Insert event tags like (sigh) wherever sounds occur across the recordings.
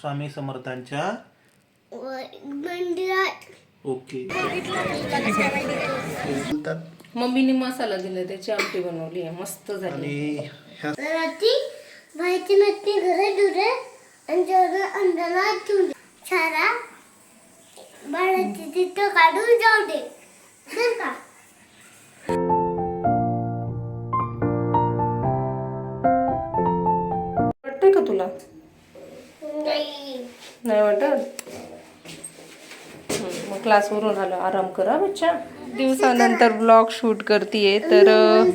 स्वामी समर्थांच्या मंदिरात ओके. मम्मीने मसाला दिला त्याची आमटी बनवली आहे. मस्त झाली. ह्या माहिती नसते घरे दुरे आणि जेवढं अंधारात ठेवून दे. सारा बाळाची तिथं काढून जाऊ दे. बरं का? वाटतंय का तुला? नाही. नाही वाटत? हम्म, मग क्लासवरून आलो. आराम करा बच्चा. दिवसानंतर ब्लॉग शूट करतीये तर अं,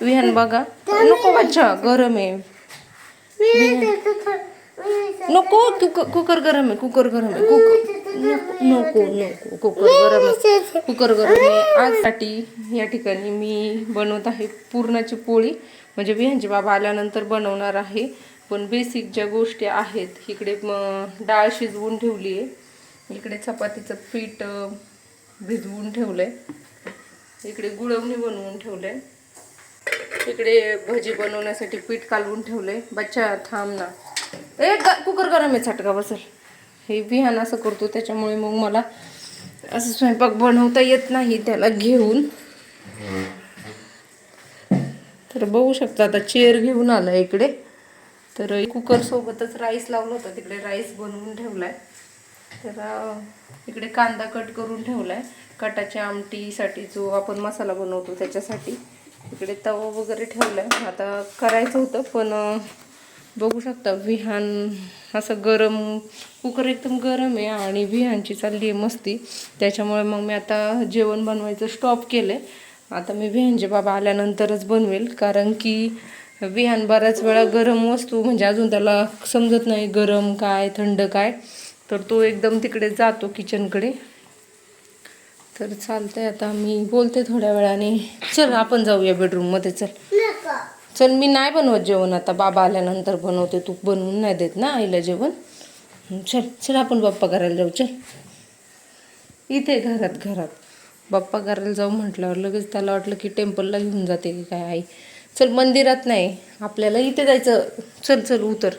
विहान बघा. नको बच्चा गरम आहे मी त्याचं थो- मी त्याचं- (laughs) नको कुक- कुकर गरम आहे कुकर गरम आहे कुकर. नको नको कुकर गरम आहे. कुकर गरम आहे. आजसाठी या ठिकाणी मी बनवत आहे पुरणाची पोळी. म्हणजे विहांचे बाबा आल्यानंतर बनवणार आहे. पण बेसिक ज्या गोष्टी आहेत इकडे डाळ शिजवून ठेवली आहे. इकडे चपातीचं पीठ भिजवून ठेवलं आहे इकडे गुळवणी बनवून ठेवलं आहे इकडे भजी बनवण्यासाठी पीठ कालवून ठेवलंय. बच्चा थांब ना. ए ग- कुकर गरम आहे चटका बसल. हे बिहान असं करतो त्याच्यामुळे मग मला असं स्वयंपाक बनवता येत नाही त्याला घेऊन. तर बघू शकता आता चेअर घेऊन आला इकडे. तर कुकर सोबतच राईस लावलं होतं तिकडे राईस बनवून ठेवलाय. तर इकडे कांदा कट करून ठेवलाय. कटाच्या आमटीसाठी जो आपण मसाला बनवतो त्याच्यासाठी. इकडे तवा वगैरे ठेवलाय. आता करायचं होतं पण बघू शकता विहान असं गरम कुकर एकदम गरम आहे आणि विहानची चालली आहे मस्ती. त्याच्यामुळे मग मी आता जेवण बनवायचं स्टॉप केलं आहे आता मी विहानचे बाबा आल्यानंतरच बनवेल कारण की विहान बऱ्याच वेळा गरम वस्तू म्हणजे अजून त्याला समजत नाही गरम काय थंड काय. तर तो एकदम तिकडे जातो किचनकडे तर चालतंय आता. मी बोलते थोड्या वेळाने. चल आपण जाऊया बेडरूममध्ये चल. चल मी नाही बनवत जेवण आता. बाबा आल्यानंतर बनवते. तू बनवून नाही देत ना आईला जेवण. चल चल आपण बाप्पा करायला जाऊ. चल. इथे घरात घरात. बाप्पा करायला जाऊ म्हटल्यावर लगेच त्याला वाटलं की टेम्पलला घेऊन जाते की काय आई. चल मंदिरात नाही. आपल्याला इथे जायचं. चल चल उतर.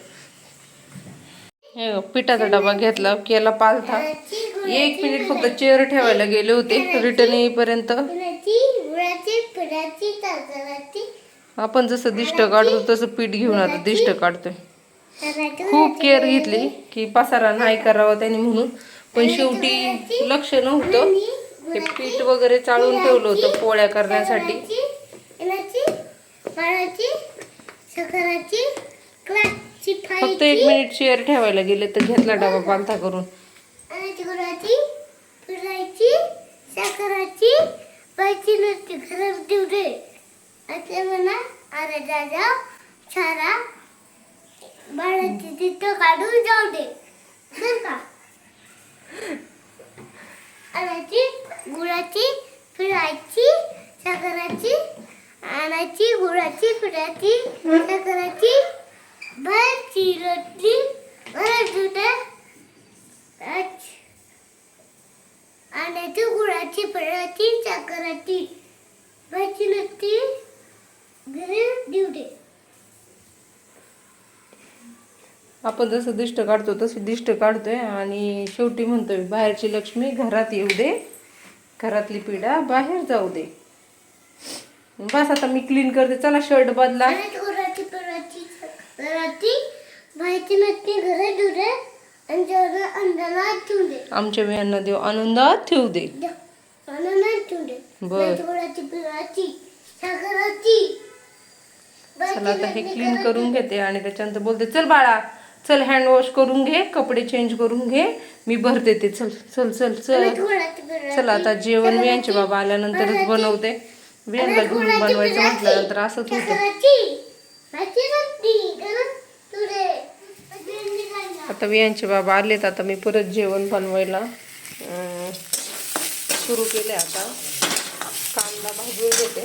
हे पिठाचा डबा घेतला केला पालथा. एक मिनिट फक्त चेअर ठेवायला गेले होते. रिटर्न येईपर्यंत. आपण जसं दिष्ट काढतो तसं पीठ घेऊन आता दिष्ट काढतोय. खूप केअर घेतली की पसारा नाही करावा त्याने म्हणून. पण शेवटी लक्ष नव्हतं. ते पीठ वगैरे चाळून ठेवलं होतं पोळ्या करण्यासाठी. फक्त एक मिनिट चेअर ठेवायला गेले तर घेतला डबा पालथा करून. काढून जाऊ दे. का? आणायची? गुळाची पिठाची साखराची. आणायची गुळाची पिठाची साखराची. बाहेरची रोटी बरं दुधा. आणायची गुळाची साखराची आपण जसं दिष्ट काढतो तशी दिष्ट काढतोय. आणि शेवटी म्हणतोय बाहेरची लक्ष्मी घरात येऊ दे. घरातली पिढा बाहेर जाऊ दे. बस आता मी क्लीन करते. चला शर्ट बदला. नसती घरी दे आणि अंधारात ठेवू दे. आमच्या बियांना देव आनंदात ठेवू दे. अंधारात ठेवू दे. बर. गुळाची साखराची चला आता हे क्लीन करून घेते आणि त्याच्यानंतर बोलते चल बाळा चल हँड वॉश करून घे कपडे चेंज करून घे मी भरते ते. चल चल चल चल. चला आता जेवण मी यांचे बाबा आल्यानंतरच बनवते. घेऊन बनवायचं म्हटल्यानंतर असंच होतं. आता वियांचे बाबा आलेत आता मी परत जेवण बनवायला सुरू केले आता. कांदा भाजून घेते.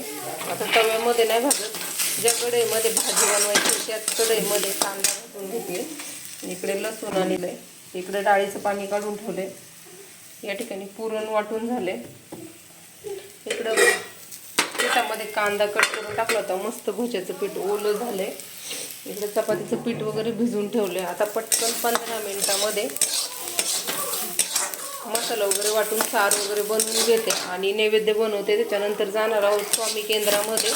आता तव्यामध्ये नाही भाजत. ज्या कढईमध्ये भाजी बनवायची त्याच कढईमध्ये कांदा भाजून घेते. इकडे लसूण आणले इकडे डाळीचं पाणी काढून ठेवले या ठिकाणी पुरण वाटून झाले इकडं पिठामध्ये कांदा कट करून टाकला होता. मस्त भज्याचं पीठ ओलं झालंय. इकडे चपातीचं पीठ वगैरे भिजवून ठेवले आता पटकन पंधरा मिनिटामध्ये मसाला वगैरे वाटून सार वगैरे बनवून घेते आणि नैवेद्य बनवते. त्याच्यानंतर जाणार आहोत स्वामी केंद्रामध्ये.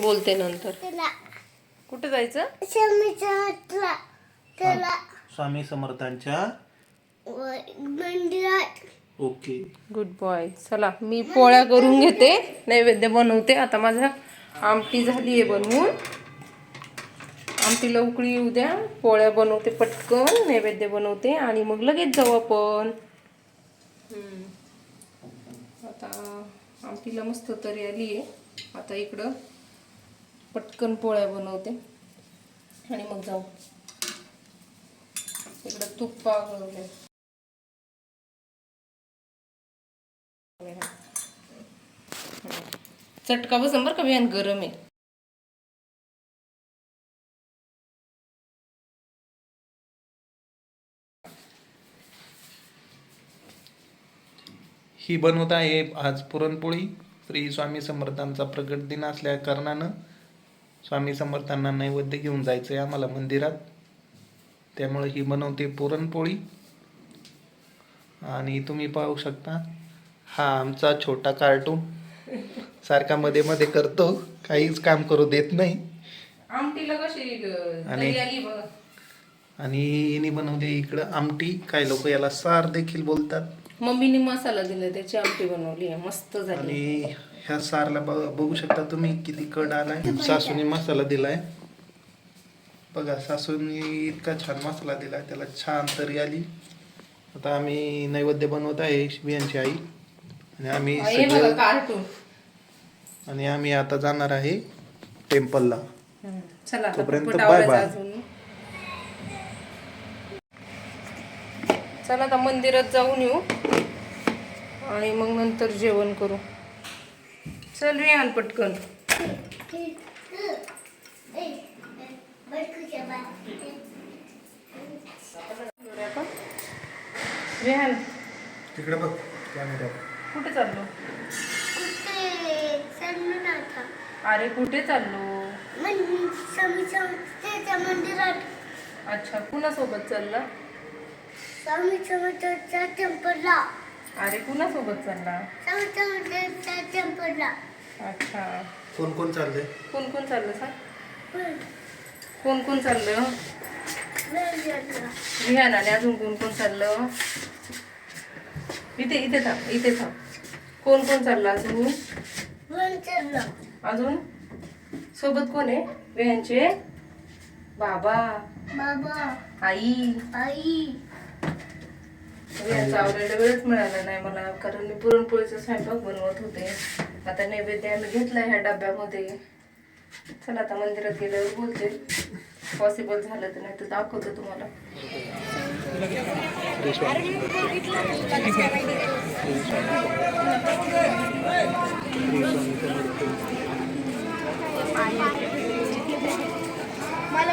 बोलते नंतर. कुठे जायचं? स्वामी समर्थांच्या मंदिरात. ओके. गुड बॉय चला मी पोळ्या करून घेते नैवेद्य बनवते. आता माझा आमटी झाली आहे बनवून. आमटीला उकळी येऊ द्या. पोळ्या बनवते पटकन नैवेद्य बनवते आणि मग लगेच जाऊ आपण. आता आमटीला मस्त तरी आली आहे आता इकडं पटकन पोळ्या बनवते. आणि मग जाऊ. इकडं तूप पागवले चटका बसन बरं का बिहान गरम आहे. ही बनवत आहे आज पुरणपोळी. श्री स्वामी समर्थांचा प्रकट दिन असल्या कारणानं स्वामी समर्थांना नैवेद्य घेऊन जायचं आहे आम्हाला मंदिरात. त्यामुळे ही बनवते पुरणपोळी. आणि तुम्ही पाहू शकता हा आमचा छोटा कार्टून. सारखा मध्ये मध्ये करतो. काहीच काम करू देत नाही. आमटीला कशी आणि- तरी आली बघा. आणि हिने बनवली इकडं आमटी. काही लोक याला सार देखील बोलतात. मम्मीने मसाला दिला त्याची आमटी बनवली आहे. मस्त झाली. आणि ह्या सारला ब- बघू शकता तुम्ही किती कड आलाय. सासूने मसाला दिलाय. बघा सासूने इतका छान मसाला दिलाय. त्याला छान तरी आली. आता आम्ही नैवेद्य बनवत आहे बियांची आई. आणि आम्ही हे बघा सगळे कार्टून आणि आम्ही आता जाणार आहे टेम्पलला चला आता तोपर्यंत आवरायचं bye. अजून. चला आता मंदिरात जाऊन येऊ आणि मग नंतर जेवण करू. चल विहान पटकन. विहान तिकडे बघ कॅमेरा कुठे चाललो? अरे कुठे चाललो? मंदिरात. अच्छा कुणासोबत चालला? स्वामी समर्थाच्या टेम्पलला. अरे कुणासोबत चालला? स्वामी समर्थाच्या टेम्पलला. अच्छा. कोण कोण चाललंय? कोण कोण चाललं पण कोण? कोण चाललं. विहान आणि अजून कोण कोण चाललं? इथे इथे थांब इथे थांब. कोण कोण चाललं अजून. अजून? सोबत कोण आहे? विहानचे बाबा. बाबा. आई. आई. आवडायला वेळच मिळाला नाही मला कारण मी पुरणपोळीचा स्वयंपाक बनवत होते. आता नैवेद्य आम्ही घेतला ह्या डब्यामध्ये. चला आता मंदिरात गेल्यावर बोलते. पॉसिबल झालं तर नाही तर दाखवतो तुम्हाला. मला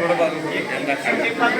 ನೋಡಬಾರದು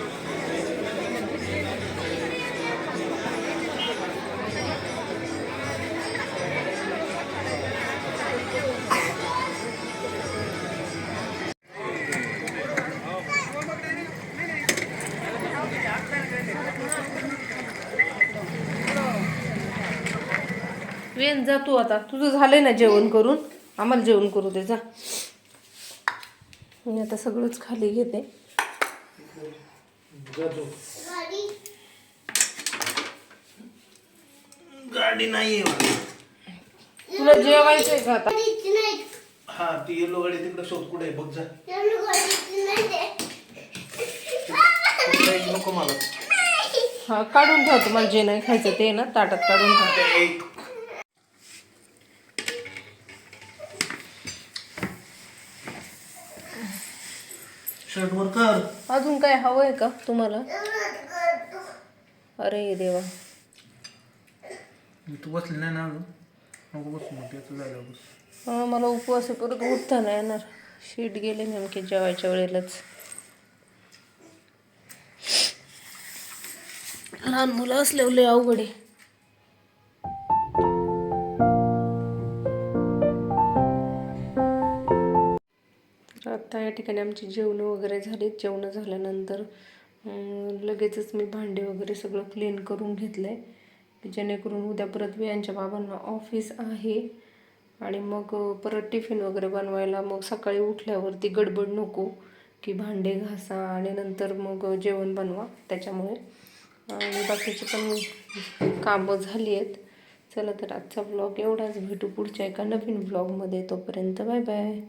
जा तू आता. तुझं झालंय ना जेवण करून? आम्हाला जेवण करू दे जा. मी आता सगळंच खाली घेते. गाडी गाडी नाही तुला जेवायचंय का आता? हा ती येलो गाडी तिकडे शोध कुठे आहे? बघ जा. कुठे आहे? नको मला. हा काढून ठेव. तुम्हाला जे नाही खायचं ते ना ताटात काढून ठेव. शर्ट वर कर. अजून काय हवंय का तुम्हाला? अरे देवा. तू बसली नाही ना अजून? नको बसू मग त्याचं झालं बस. हा, मला उपवास आहे परत उठता नाही येणार. शीट गेले नेमके जेवायच्या वेळेलाच. लहान मुलं असल्यावर लय अवघड आहे. आता या ठिकाणी आमची जेवणं वगैरे झालीत जेवणं झाल्यानंतर लगेचच मी भांडे वगैरे सगळं क्लीन करून घेतलं आहे की जेणेकरून उद्या परत यांच्या बाबांना ऑफिस आहे. आणि मग परत टिफिन वगैरे बनवायला मग सकाळी उठल्यावरती गडबड नको की भांडे घासा आणि नंतर मग जेवण बनवा. त्याच्यामुळे आणि बाकीचे पण कामं झाली आहेत. चला तर आजचा ब्लॉग एवढाच. भेटू पुढच्या एका नवीन ब्लॉगमध्ये तोपर्यंत बाय बाय.